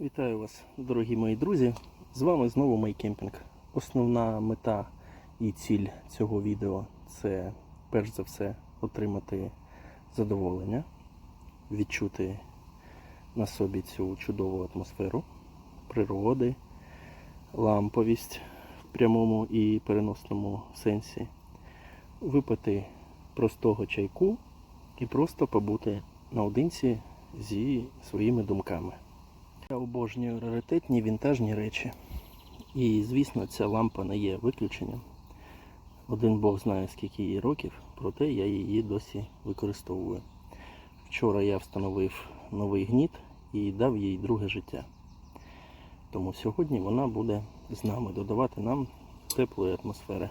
Вітаю вас, дорогі мої друзі! З вами знову Майкемпінг. Основна мета і ціль цього відео це перш за все отримати задоволення, відчути на собі цю чудову атмосферу природи, ламповість в прямому і переносному сенсі, випити простого чайку і просто побути наодинці зі своїми думками. Я обожнюю раритетні вінтажні речі. І, звісно, ця лампа не є виключенням. Один Бог знає, скільки їй років, проте я її досі використовую. Вчора я встановив новий гніт і дав їй друге життя. Тому сьогодні вона буде з нами додавати нам теплої атмосфери.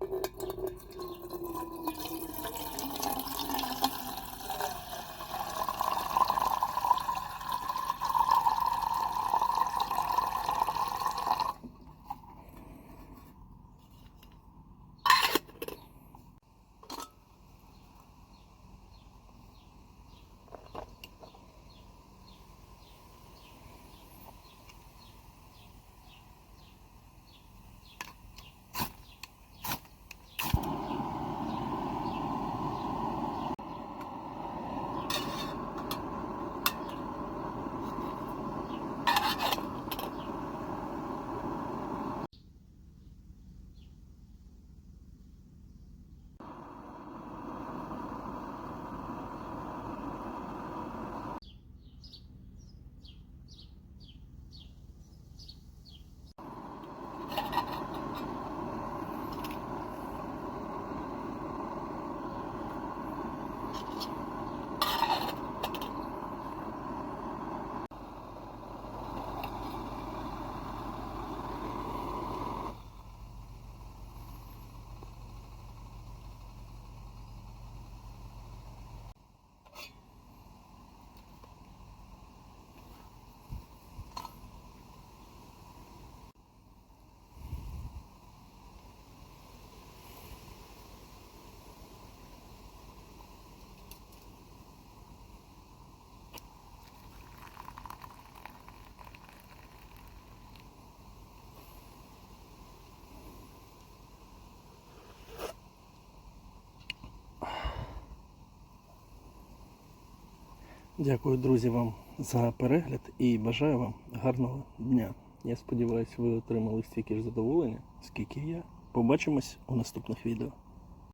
Thank you. Дякую, друзі, вам за перегляд і бажаю вам гарного дня. Я сподіваюся, ви отримали стільки ж задоволення, скільки я. Побачимось у наступних відео.